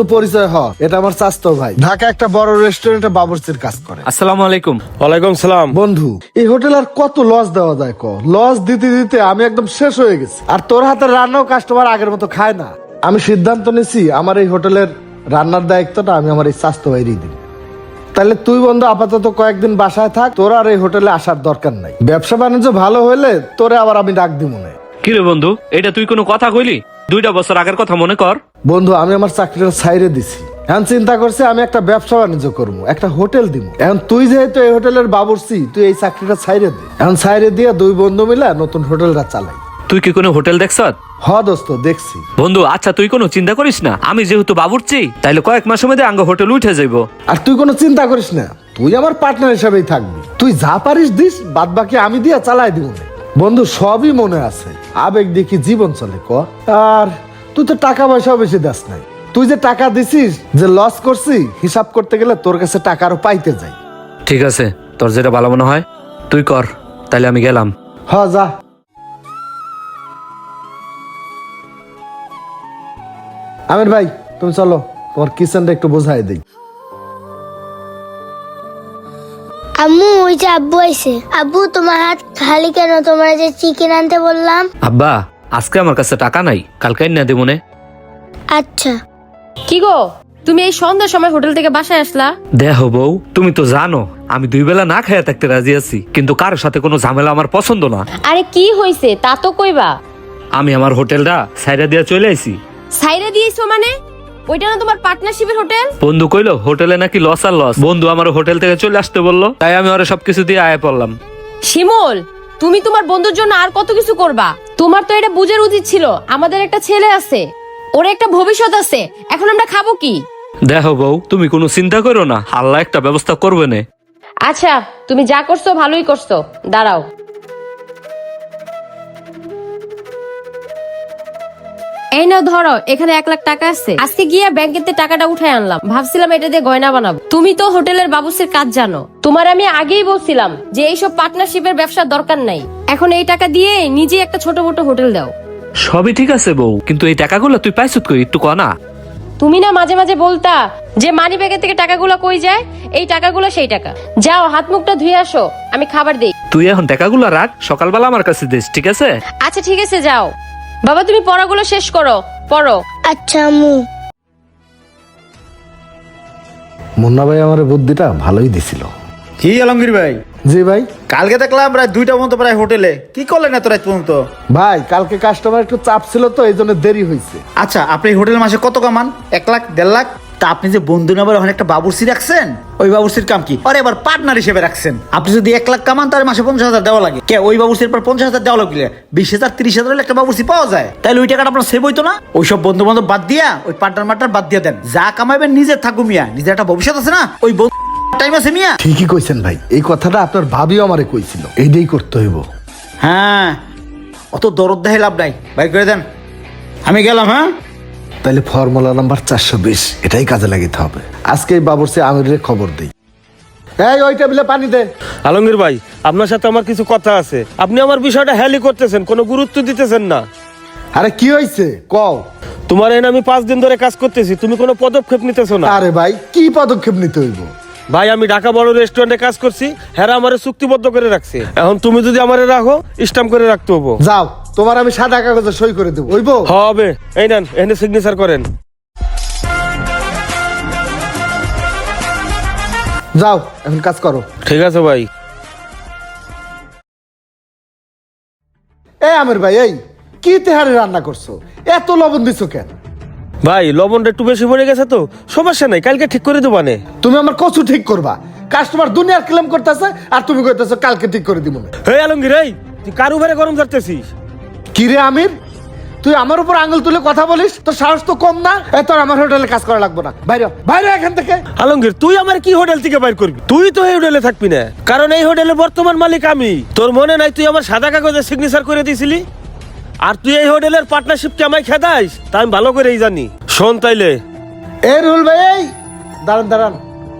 তো পরিচয় হ এটা আমার চাস্তো ভাই। ঢাকা একটা বড় রেস্টুরেন্টে বাবুর্চির কাজ করে। আসসালামু আলাইকুম। ওয়ালাইকুম সালাম। বন্ধু এই হোটেল আর কত লস দেওয়া যায় ক? লস দিতে দিতে আমি একদম শেষ হয়ে গেছি। আর তোর হাতের রান্নাও কাস্টমার আগের মতো খায় না। আমি সিদ্ধান্ত নিছি আমার এই হোটেলের রান্নার দায়িত্বটা আমি আমার এই স্বাস্থ্য বাইরেই দিই। তাহলে তুই বন্ধু আপাতত কয়েকদিন বাসায় থাক তোর আর এই হোটেলে আসার দরকার নাই। ব্যবসা বাণিজ্য ভালো হলে তোরে আবার আমি ডাক দিব মনে কি রে বন্ধু এটা তুই কোনো কথা কইলি? দুইটা বছর আগের কথা মনে কর। বন্ধু আমি আমার চাকরিটা ছাইরে দিছি। এখন চিন্তা করছে আমি একটা ব্যবসা বাণিজ্য করব একটা হোটেল দিব। এখন তুই যেহেতু এই হোটেলের বাবুর্চি তুই এই চাকরিটা ছাইরে দে। এখন ছাইরে দিয়ে দুই বন্ধু মিলে নতুন হোটেলটা চালাই। তুই কি কোনো হোটেল দেখছ? হ দোস্ত দেখছি। বন্ধু আচ্ছা তুই কোনো চিন্তা করিস না। আমি যেহেতু বাবুরচি তাইলে কয়েক মাসের মধ্যে আঙ্গ হোটেল উঠে যাইব। আর তুই কোনো চিন্তা করিস না তুই আমার পার্টনার হিসাবেই থাকবি। তুই যা পারিস দিস বাদ বাকি আমি দিয়া চালাই দিব। নে। বন্ধু সবই মনে আছে। আবেগ দেখি জীবন চলে ক? আর তুই তো টাকা পয়সাও বেশি দাস নাই। তুই যে টাকা দিছিস যে লস করছি হিসাব করতে গেলে তোর কাছে টাকা আরও পাইতে যাই। ঠিক আছে তোর যেটা ভালো মনে হয় তুই কর তাইলে আমি গেলাম। হ যা। আমির ভাই তুমি চলো তোমার কিচেনটা একটু বোঝাই দিই। আম্মু ওই যে আব্বু আইছে। আব্বু তোমার হাত খালি কেন? তোমার যে চিকেন আনতে বললাম। আব্বা আজকে আমার কাছে টাকা নাই কালকে না দেবো নে। আচ্ছা। কি গো? তুমি এই সন্ধ্যার সময় হোটেল থেকে বাসায় আসলা? দেহ বউ তুমি তো জানো আমি দুই বেলা না খেয়ে থাকতে রাজি আছি কিন্তু কারোর সাথে কোনো ঝামেলা আমার পছন্দ না। আরে কি হইছে তা তো কইবা। আমি আমার হোটেলটা সাইডা দিয়ে চলে আইছি। সাইরে দিয়েছ মানে? ওইটা না তোমার পার্টনারশিপের হোটেল বন্ধু কইলো হোটেলে নাকি লস আর লস বন্ধু আমার হোটেল থেকে চলে আসতে বলল তাই আমি ওরা সবকিছু দিয়ে আয় পড়লাম। শিমুল তুমি তোমার বন্ধুর জন্য আর কত কিছু করবা? তোমার তো এটা বুঝার উচিত ছিল আমাদের একটা ছেলে আছে ওর একটা ভবিষ্যৎ আছে এখন আমরা খাব কি? দেখো বউ তুমি কোনো চিন্তা করো না আল্লাহ একটা ব্যবস্থা করবে না। আচ্ছা তুমি যা করছ ভালোই করছ দাঁড়াও। এই নাও ধরো এখানে এক লাখ টাকা আছে। আজকে গিয়ে ব্যাংকেতে টাকাটা উঠাই আনলাম। ভাবছিলাম এটা দিয়ে গয়না বানাবো। তুমি তো হোটেলের বাবুসের কাজ জানো। তোমার আমি আগেই বলছিলাম যে এইসব পার্টনারশিপের ব্যবসার দরকার নাই। এখন এই টাকা দিয়ে নিজে একটা ছোট মোটো হোটেল দাও। সবই ঠিক আছে বউ কিন্তু এই টাকাগুলো তুই পাইছত কই? একটু কনা তুমি না মাঝে মাঝে বলতা যে মানি ব্যাগের থেকে টাকাগুলো কই যায়? এই টাকাগুলো সেই টাকা। যাও হাত মুখটা ধুয়ে আসো। আমি খাবার দেই। তুই এখন টাকাগুলো রাখ সকালবেলা আমার কাছে দিস ঠিক আছে? আচ্ছা ঠিক আছে যাও। বাবা তুমি পড়াগুলো শেষ করো পড়ো। আচ্ছা আম্মু। মুন্না ভাই আমার বুদ্ধিটা ভালোই দিছিল। কি আলমগীর ভাই? জি ভাই। কালকে দেখলাম প্রায় দুইটা পর্যন্ত প্রায় হোটেলে। কি করলেন এত রাত পর্যন্ত? ভাই কালকে কাস্টমার একটু চাপ ছিল তো এই জন্য দেরি হয়েছে আচ্ছা আপনি হোটেল মাসে কত কামান? এক লাখ দেড় লাখ? তা আপনি যে বন্ধু নাম্বার ওখানে একটা বাবুর্সি রাখছেন? ওই বাবুর্সির কাম কি? আরে এবার পার্টনার হিসেবে রাখছেন। আপনি যদি এক লাখ কামান তার মাসে পঞ্চাশ হাজার দেওয়া লাগে। কে ওই বাবুর্সির পর পঞ্চাশ হাজার দেওয়া লাগলে বিশ হাজার তিরিশ হাজার হলে একটা বাবুর্সি পাওয়া যায়। তাহলে ওই টাকাটা আপনার সেভ হইতো না? ওইসব বন্ধু বান্ধব বাদ দিয়া ওই পার্টনার মার্টার বাদ দিয়ে দেন। যা কামাইবেন নিজের থাকু মিয়া। নিজের একটা ভবিষ্যৎ আছে না? ওই বন্ধু টাইম আছে মিয়া। ঠিকই কইছেন ভাই। এই কথাটা আপনার ভাবিও আমারে কইছিল। এইটাই করতে হইব। হ্যাঁ। অত দরদ দেহে লাভ নাই। বাইর করে দেন। আমি গেলাম হ্যাঁ? তাইলে ফর্মুলা নাম্বার চারশো বিশ এটাই কাজে লাগাতে হবে। আজকে এই বাবুর্চি আমিরের খবর দিই। এই ওই টেবিলে পানি দে। আলমগীর ভাই আপনার সাথে আমার কিছু কথা আছে। আপনি আমার বিষয়টা হ্যালি করতেছেন কোনো গুরুত্ব দিতেছেন না। আরে কি হয়েছে কও। তোমার এনে আমি পাঁচ দিন ধরে কাজ করতেছি তুমি কোনো পদক্ষেপ নিতেছো না। আরে ভাই কি পদক্ষেপ নিতে হইব? ভাই আমি ঢাকা বড় রেস্টুরেন্টে কাজ করছি হ্যাঁ আমারে চুক্তিবদ্ধ করে রাখছে। এখন তুমি যদি আমারে রাখো স্টাম্প করে রাখতে হব। যাও। তোমার আমি সাদা কাগজে সই করে দেবো। হইব? হবে। এই নেন এনে সিগনেচার করেন। যাও এখন কাজ করো। ঠিক আছে ভাই। এই আমির ভাই এই কি তেহারে রান্না করছ? এত লবণ দিছো কেন? ভাই লবণটা একটু বেশি পড়ে গেছে তো সমস্যা নাই কালকে ঠিক করে দেবো নে তুমি আমার কচু ঠিক করবা। কাস্টমার দুনিয়ার ক্লেম করতেছে আর তুমি কইতেছো কালকে ঠিক করে দিব হে আলমগীর এই তুই কারু ভারে গরম ধরতেছিস? কি রে আমির? তুই আমার উপর আঙুল তুলে কথা বলিস? তোর সাহস তো কম না? এ তোর আমার হোটেলে কাজ করা লাগবে না। বাইরে বাইরে এখান থেকে। আলমগীর তুই আমার কি হোটেল থেকে বাইর করবি? তুই তো এই হোটেলে থাকবি না। কারণ এই হোটেলের বর্তমান মালিক আমি। তোর মনে নাই তুই আমার সাদা কাগজে সিগনেচার করে দিয়েছিলি আর তুই এই হোটেলের পার্টনারশিপ কে আমায় খেদাইস? তা আমি ভালো করেই জানি। শোন তাইলে। এ রুল ভাই এই! দাঁড়ান দাঁড়ান।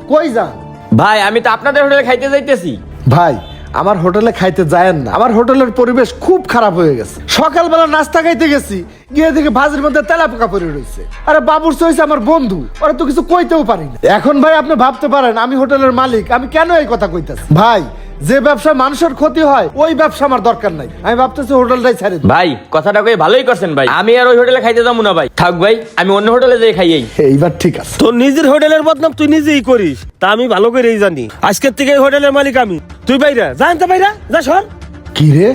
কই যান? ভাই আমি তো আপনাদের হোটেলে খাইতে যাইতেছি। ভাই আমার হোটেলে খাইতে যায়েন না। আমার হোটেলের পরিবেশ খুব খারাপ হয়ে গেছে। সকালবেলা নাস্তা খাইতে গেছি, গিয়ে দেখি ভাজির মধ্যে তেলা পোকা পড়ে রয়েছে। আরে বাবুর হয়েছে আমার বন্ধু, ওরা তো কিছু কইতেও পারি না। এখন ভাই আপনি ভাবতে পারেন, আমি হোটেলের মালিক, আমি কেন এই কথা কইতেছি? ভাই যে ব্যবসা মানুষের ক্ষতি হয় ওই ব্যবসা আমার দরকার নাই। আমি ভাবতেছি হোটেলটাই ছেড়ে দিই। ভাই কথাটা কই? ভালোই করছেন ভাই। আমি আর ওই হোটেলে খাইতে যাব না ভাই। থাক ভাই আমি অন্য হোটেলে যেয়ে খাইয়েই এইবার ঠিক আছে। তোর নিজের হোটেলের বদনাম তুই নিজেই করিস। তা আমি ভালো করেই জানি। আজকের থেকে এই হোটেলের মালিক আমি। তুই বাইরা জানতে বাইরা যা সর। কি রে?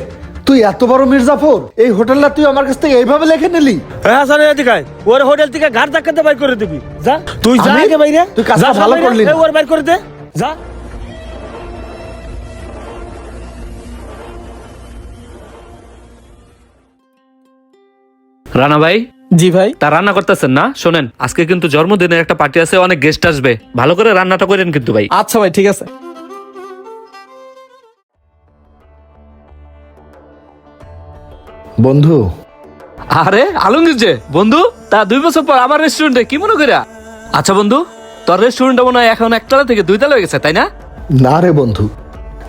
তুই এত বড় মির্জাফর? এই হোটেলটা তুই আমার কাছ থেকে এইভাবে লিখে নিলি? হ্যাঁ হাসান এদিকে আয়। ওর হোটেল থেকে ঘাট ধাক্কাতে বাইর করে দিবি। যা। তুই যা আমি? আগে বাইরে তুই কাজটা ভালো করলি না। ওর বাইর করে দে। যা। রানা ভাই? জি ভাই। তা রান্না করতেছেন না? শোনেন আজকে কিন্তু জন্মদিনের একটা পার্টি আছে অনেক গেস্ট আসবে। ভালো করে রান্নাটা করেন কিন্তু ভাই। আচ্ছা ভাই ঠিক আছে। বন্ধু। আরে আলমগীর যে বন্ধু তা দুই বছর পর আমার রেস্টুরেন্টে কি মনে করিয়া আচ্ছা বন্ধু তোর রেস্টুরেন্টটা মনে হয় এখন একতলা থেকে দুইতলা হয়ে গেছে তাই না? না রে বন্ধু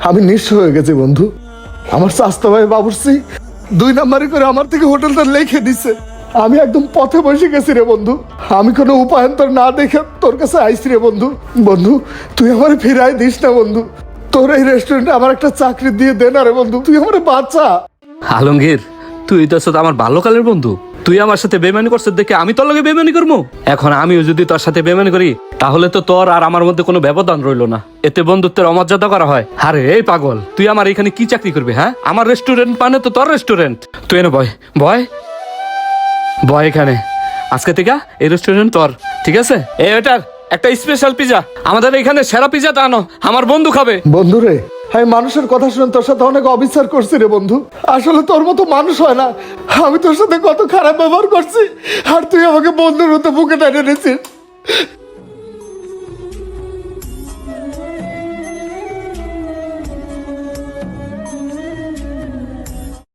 আমি নিঃস্ব হয়ে গেছি বন্ধু। আমার স্বাস্থ্য ভাই বাবুর্চি দুই নাম্বারে করে আমার থেকে হোটেলটা লিখে দিছে। আমি একদম পথে বসে গেছি রে বন্ধু। আমি কোনো উপায়ন্তর না দেখে তোর কাছে আইসি রে বন্ধু। বন্ধু, তুই আমার ফিরাই দিস না বন্ধু। তোর এই রেস্টুরেন্টে আমার একটা চাকরি দিয়ে দে না রে বন্ধু। তুই আমার বাচ্চা। আলমগীর, তুই তো আমার বাল্যকালের বন্ধু। তুই আমার সাথে বেমানি করছিস দেখে আমি তোর লগে বেমানি করব এখন আমিও যদি তোর সাথে বেমানি করি, তাহলে তো তোর আর আমার মধ্যে কোনো ব্যবধান রইল না। এতে বন্ধুত্বের অমর্যাদা করা হয়। আরে, এই পাগল, তুই আমার এখানে কি চাকরি করবি হ্যাঁ? আমার রেস্টুরেন্ট মানে তো তোর রেস্টুরেন্ট তুই এনে বয় বয় বয় এখানে। আজকে থেকে এই রেস্টুরেন্ট তোর, ঠিক আছে? এই ওটার একটা স্পেশাল পিজা আমাদের এখানে সেরা পিজাটা আনো, আমার বন্ধু খাবে। বন্ধু রে আমি মানুষের কথা শুনে তোর সাথে অনেক অবিচার করছি রে বন্ধু। আসলে তোর মতো মানুষ হয় না। আমি তোর সাথে কত খারাপ ব্যবহার করছি। আর তুই আমাকে বন্ধুর মতো বুকে টেনে নিয়েছিস।